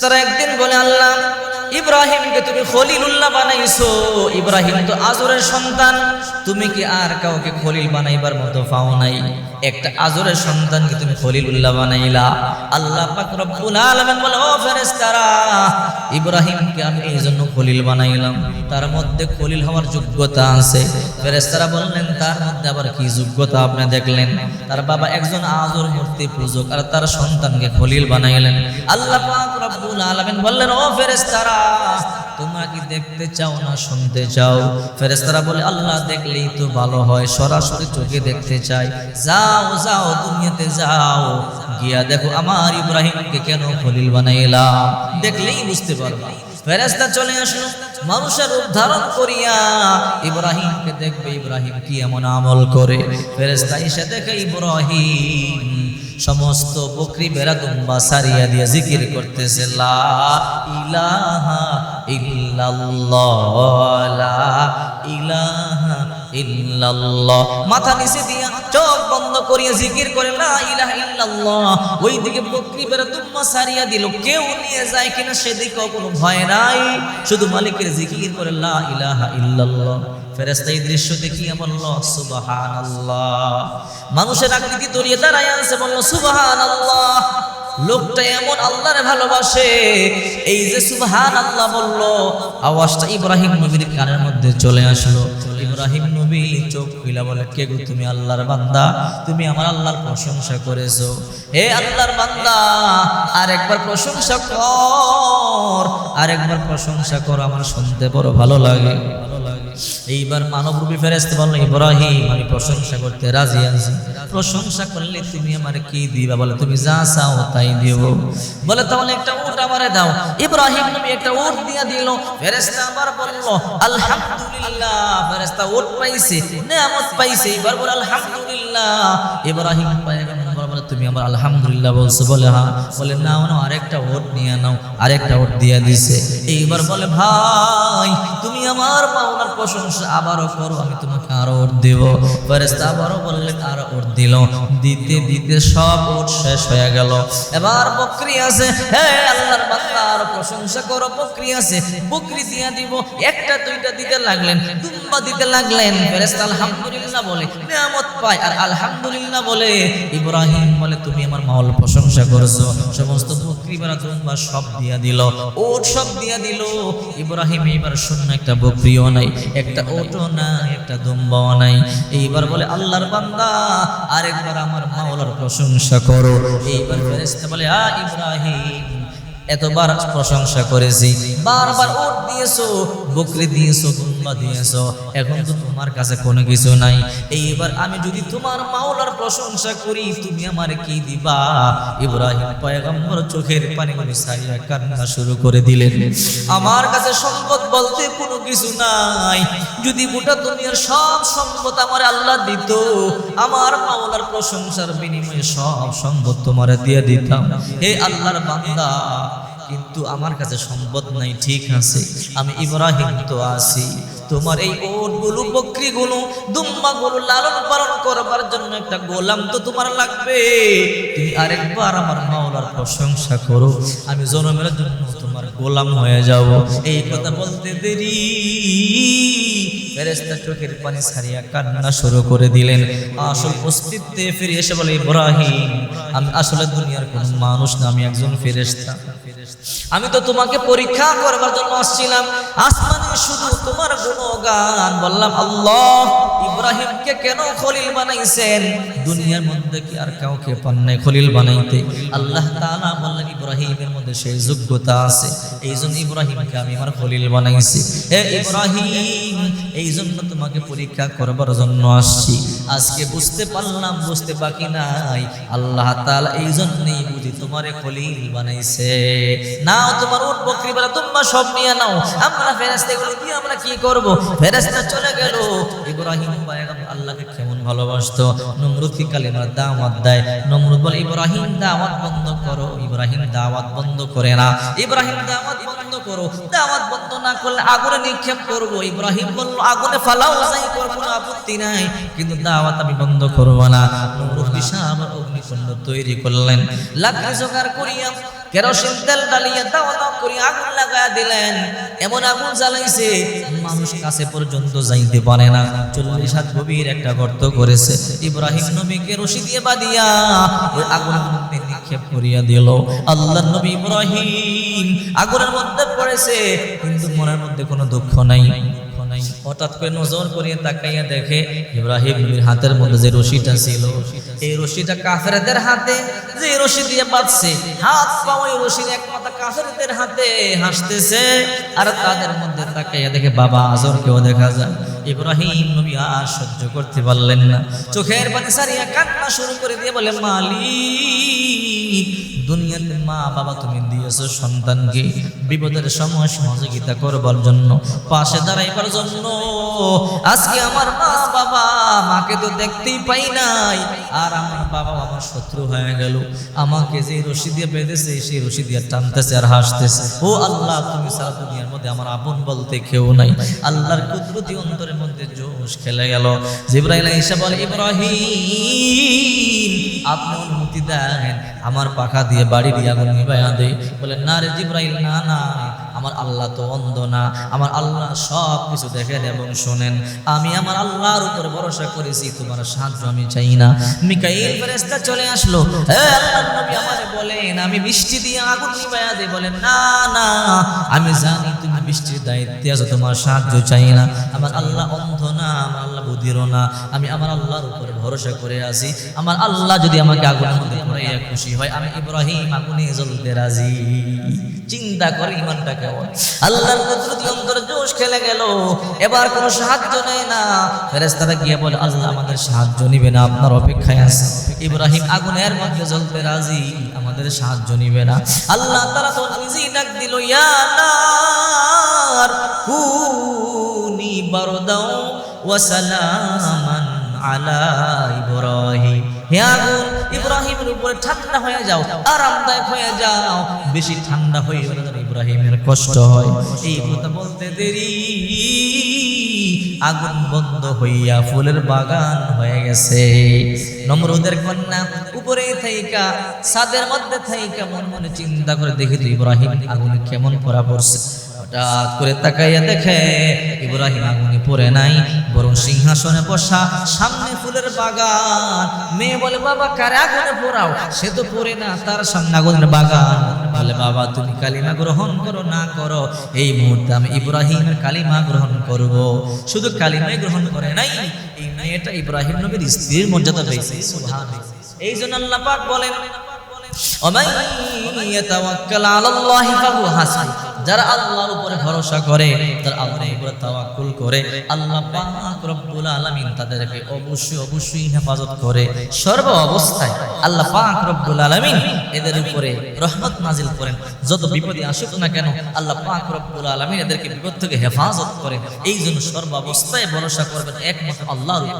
ফেরেশতারা একদিন বলে আল্লাহ ইব্রাহিমকে তুমি খলিলুল্লাহ বানাইছো। ইব্রাহিম তো আজরের সন্তান। তুমি কি আর কাউকে খলিল বানাইবার মতো পাও নাই? একটা আজরের সন্তানকে তুমি খলিলুল্লাহ বানাইলা। আল্লাহ পাক রব্বুল আলামিন বলে, ও ফেরেশতারা, ইব্রাহিমকে আমি এই জন্য খলিল বানাইলাম। তার মধ্যে খলিল হওয়ার যোগ্যতা আছে। ফেরেশতারা বললেন, তার মধ্যে আবার কি যোগ্যতা আপনি দেখলেন? তার বাবা একজন আজর মূর্তি পূজক আর তার সন্তানকে খলিল বানাইলেন। আল্লাহ পাক রব্বুল আলামিন বললেন, ও ফেরেশতারা তোমরা কি দেখতে চাও না শুনতে চাও? ফেরেস্তারা বলে, আল্লাহ দেখলেই তো ভালো হয়, সরাসরি চোখে দেখতে চাই। যাও যাও, দুনিয়াতে যাও। গিয়া দেখো, আমার ইব্রাহিমকে কেন খলিল বানাইলাম দেখলেই বুঝতে পারবা। ফেরেশতা চলে আসলো। মানুষের উদ্ধারণ ধারণ করিয়া ইব্রাহিমকে দেখবে ইব্রাহিম কি এমন আমল করে। ফেরেস্তা এসে দেখে ইব্রাহিম সমস্ত বকরি বেড়া দুম্বা সারিয়া দিয়ে জিকির করতেছে, লা ইলাহা ইল্লাল্লাহ, লা ইলাহা ইল্লাল্লাহ। মাথা নিচে দিয়া চোখ বন্ধ করিয়া জিকির করে, লা ইলাহা ইল্লাল্লাহ। ওইদিকে বকরি বেড়া দুম্বা সারিয়া দিল। কেউ নিয়ে যায় কিনা সেদিকেও কোনো ভয় নাই। শুধু মালিকের জিকির করে, লা ইলাহা ইল্লাল্লাহ। ফেরেস্তা এই দৃশ্য দেখিয়ে বলল সুবাহান মানুষের আকৃতি তরিয়ে দাঁড়ায় আছে বলল সুবাহান লোকটা এমন আল্লাহরে ভালোবাসে, এই যে সুবহান আল্লাহ বলল, আওয়াজটা ইব্রাহিম নবীর কানের মধ্যে চলে আসলো। ইব্রাহিম নবী চোখ খুলে বলে, কে গো তুমি আল্লাহর বান্দা? তুমি আমার আল্লাহর প্রশংসা করেছ। হে আল্লাহর বান্দা আর একবার প্রশংসা কর আর একবার প্রশংসা কর, আমার শুনতে বড় ভালো লাগে ভালো লাগে। এইবার মানবরূপী ফেরেস্তে বলল, ইব্রাহিম, আমি প্রশংসা করতে রাজি আছি। প্রশংসা করলে তুমি আমার কি দিবা? বলে, তুমি যা চাও তাই দিও। বলে, তাহলে একটা উট আমারে দাও। ইব্রাহিম নবী একটা উট দিয়া দিল। ফেরেস্তা আবার বলল, আলহামদুলিল্লাহ ফেরেস্তা উট পাইছে, নেয়ামত পাইছে। এবার বলে, আলহামদুলিল্লাহ। ইব্রাহিম তুমি আমার আলহামদুলিল্লাহ বলছো, বলে হ্যাঁ বলে, নাও নাও, আরেকটা ওট নিয়ে নাও, আরেকটা ওট দিয়া দিছে। এইবার বলে, ভাই, তুমি আমার পাওনার প্রশংসা আবারও করো, আমি তোমাকে আরও ওট দেব। ফেরেস্তা আবারও বললেন আরও ওট দিল। দিতে দিতে সব ওট শেষ হয়ে গেল। এবার বকরি আছে, হে আল্লাহর বান্দা, আরও প্রশংসা করো, বকরি আছে। বকরি দিয়া দিব, একটা, দুইটা দিতে লাগলেন, দুম্বা দিতে লাগলেন। ফেরেস্তা আলহামদুলিল্লাহ বলে, নিয়ামত পায়। আর আলহামদুলিল্লাহ বলে, ইব্রাহিম বলে তুমি আমার মাওলার প্রশংসা করেছ, সমস্ত বকরি বেড়া দুম্বা সব দিয়া দিল, ওট সব দিয়া দিল। ইব্রাহিম, এইবার শূন্য একটা বকরিও নাই, একটা ওটও নাই, একটা দুম্বাও নাই। এইবার বলে, আল্লাহর বান্দা, আরেকবার আমার মাওলার প্রশংসা করো। এইবার ফেরেশতা বলে, আ ইব্রাহিম, এতবার প্রশংসা করেছি। বারবার ওট দিয়েছ, বকরি দিয়েছ দুম্বা দিয়েছ, এখন তো তোমার কাছে কোনো কিছু নাই। এইবার আমি যদি তোমার মাওলার প্রশংসা করি, তুমি আমার কি দিবা? ইব্রাহিম পয়গম্বর চোখের পানি গুলি সারিয়া কান্না শুরু করে দিলেন। আমার কাছে সম্পদ বলতে কোনো কিছু নাই। যদি গোটা দুনিয়ার সব সম্পদ আমার আল্লাহ দিত, আমার মাওলার প্রশংসার বিনিময়ে সব সম্পদ তোমার দিয়ে দিতাম। হে আল্লাহর বান্দা, কিন্তু আমার কাছে সম্পদ নাই, ঠিক আছে। আমি ইব্রাহিম তো আছি। তোমার এই ওটগুলো বকরিগুলো দুম্বাগুলো লালন পালন করবার জন্য একটা গোলাম তো তোমার লাগবে। তুমি আরেকবার আমার মাওলার প্রশংসা করো, আমি জনমের জন্য তোমার গোলাম হয়ে যাব। এই কথা বলতে দেরি। ফেরেস্তা চোখের পানি ছাড়িয়া কান্না শুরু করে দিলেন। আসল অস্তিত্বে ফিরে এসে বলে, ইব্রাহিম, আমি আসলে দুনিয়ার কোন মানুষ না, আমি একজন ফেরেস্তা আমি তো তোমাকে পরীক্ষা করবার জন্য আসছিলাম। আসমানে শুধু তোমার গুণগান বললাম আল্লাহ। ইব্রাহিমকে কেন খলিল বানাইছেন? দুনিয়ার মধ্যে কি আর কাউকে পান নাই খলিল বানাইতে? আল্লাহ তাআলা বললেন, ইব্রাহিমের মধ্যে সেই যোগ্যতা আছে। এই জন্য ইব্রাহিমকে আমি আমার খলিল বানাইছি। হে ইব্রাহিম এই জন্য তোমাকে পরীক্ষা করবার জন্য আসছি। আজকে বুঝতে পারলাম, বুঝতে বাকি নাই। আল্লাহ তাআলা এই জন্যই বুঝি তোমারে খলিল বানাইছে। নাও তোমার উট বকরি বেলা তোমরা সব নিয়ে নাও। আমরা ফেরেশতা এগুলো দিয়ে আমরা কি করব? ফেরেশতা চলে গেল। ইব্রাহিম আল্লাহকে কেমন ভালোবাসতো? নমরুদ কি কালিমার দাওয়াত দেয়? নমরুদ বলে, ইব্রাহিম, দাওয়াত বন্ধ করো। ইব্রাহিম, দাওয়াত বন্ধ করে না। ইব্রাহিম, দাওয়াত বন্ধ করো। দাওয়াত বন্ধ না করলে আগুনে নিক্ষেপ করব। ইব্রাহিম বলল, আগুনে ফালাও, যাই করব, কোনো আপত্তি নাই। কিন্তু দাওয়াত আমি বন্ধ করব না। নমরুদ বিশাল অগ্নি তৈরি করলেন। লাকড়ি জোগাড় করিয়া কেরোসিন তেল ডালিয়ে দাও দাও করে আগুন লাগায় দিলেন। এমন আগুন জ্বালাইছে, মানুষ কাছে পর্যন্ত যাইতে পারে না। চল্লিশ হাত গভীর একটা গর্ত করেছে। ইব্রাহিম নবীকে রশি দিয়ে বাঁধিয়া ওই আগুনের মধ্যে নিক্ষেপ করিয়া দিল। আল্লাহ নবী ইব্রাহিম আগুনের মধ্যে পড়েছে, কিন্তু মনের মধ্যে কোনো দুঃখ নাই। নাই। হঠাৎ করে নজর করিয়ে তাকাইয়া দেখে ইব্রাহিম নবীর হাতের মধ্যে যে রশিটা ছিল, এই রশিটা কাফেরদের হাতে, যে রশি দিয়ে বাঁধছে, হাত পা ওই রশির এক মাথা কাফেরদের হাতে হাসতেছে, আর তাদের মধ্যে তাকাইয়া দেখে বাবা আজর কেউ দেখা যায়। ইব্রাহিম নবী আর সহ্য করতে পারলেন না। চোখের পাতে সারিয়া কান্না শুরু করে দিয়ে বলে মালিক, দুনিয়াতে মা বাবা তুমি দিয়েছ সন্তানকে। বিপদের সময় সহযোগিতা করবার জন্য, পাশে দাঁড়াইবার জন্য। আজকে আমার মা বাবা মাকে তো দেখতেই পাই নাই। আর আমার বাবা আমার শত্রু হয়ে গেল। আমাকে যে রশি দিয়ে বেঁধেছে, সেই রশি দিয়ে টানতেছে আর হাসতেছে। ও আল্লাহ, তুমি সারা দুনিয়ার মধ্যে আমার আপন বলতে কেউ নাই। আল্লাহর কুদরতি অন্তরের মধ্যে জোশ খেলে গেল। জিব্রাইল ঈসা বলে, ইব্রাহিম, আপনি অনুমতি দেন। আমার পাখা দিয়ে বাড়ি দিয়ে আগুন নিবাইয়া দেয় বলে, না রে জিব্রাইল, না না। আমার আল্লাহ তো অন্ধ না, আমার আল্লাহ সব কিছু দেখেন এবং শোনেন। আমি আমার আল্লাহর উপর ভরসা করেছি, তোমার সাহায্য আমি চাই না। মিকাইল ফেরেশতা চলে আসলো। বলেন, আমি দিয়ে আগুন বলেন, না না, আমি জানি তুমি দায়িত্বে আছো, তোমার সাহায্য চাই না। আমার আল্লাহ অন্ধ না, আমার আল্লাহ না। আমি আমার আল্লাহর উপর ভরসা করে আছি। আমার আল্লাহ যদি আমাকে মধ্যে খুশি হয়, আমি ইব্রাহিম আগুনে জ্বলতে রাজি। চিন্তা করে ইমানটা কেমন আল্লাহর কুদরতি অন্তর জোশ খেলে গেল। এবার কোনো সাহায্য নেই না। ফেরেশতারা গিয়ে বলে, আল্লাহ আমাদের সাহায্য নিবে না, আপনার অপেক্ষায় আছে। ইব্রাহিম আগুনের মধ্যে জ্বলতে রাজি, আমাদের সাহায্য নিবে না। আল্লাহ তারা তো নিজেই ডাক দিল, ইয়া নার, কুনি বারদাও ওয়া সালামান আলা ইব্রাহিম। হে আগুন, ইব্রাহিমের উপরে ঠান্ডা হয়ে যাও, আরামদায়ক হয়ে যাও। বেশি ঠান্ডা হয়ে ইব্রাহিমের কষ্ট হয়। এই কথা বলতে দেরি। আগুন বন্ধ হইয়া ফুলের বাগান হয়ে গেছে। নমরুদের কন্যা উপরে থাইকা, ছাদের মধ্যে থাইকা মন মনে চিন্তা করে দেখি ইব্রাহিম আগুনে কেমন পড়া পড়ছে। হঠাৎ করে তাকাইয়া দেখে ইব্রাহিম আগুনে পড়ে নাই বরং সিংহাসনে বসা সামনে ফুলের বাগান মেয়ে বলে বাবা কারে আগুনে পোড়াও সে তো পড়ে না তার সামনে আগুনের বাগান বলে বাবা তুমি কালিমা গ্রহণ করো না করো এই মুহূর্তে আমি ইব্রাহিমের কালিমা গ্রহণ করব শুধু কালিমাই গ্রহণ করে নাই এই মেয়েটা ইব্রাহিম নবীর স্ত্রীর মর্যাদা পেয়েছে সুবহানাল্লাহ এই জন্য আল্লাহ পাক বলেন ومن يتوكل على الله فهو حسبه যারা আল্লাহর উপরে ভরসা করে যারা আল্লাহর উপরে তাওয়াক্কুল করে। আল্লাহ পাক রব্বুল আলামিন তাদেরকে অবশ্যই অবশ্যই হেফাজত করে। সর্ব অবস্থায় আল্লাহ পাক রব্বুল আলামিন এদের উপরে রহমত নাজিল করেন। যত বিপদে আসুক না কেন, আল্লাহ পাক রব্বুল আলামিন এদেরকে বিপদ থেকে হেফাজত করেন। এই জন্য সর্ব অবস্থায় ভরসা করবেন একমাত্র আল্লাহর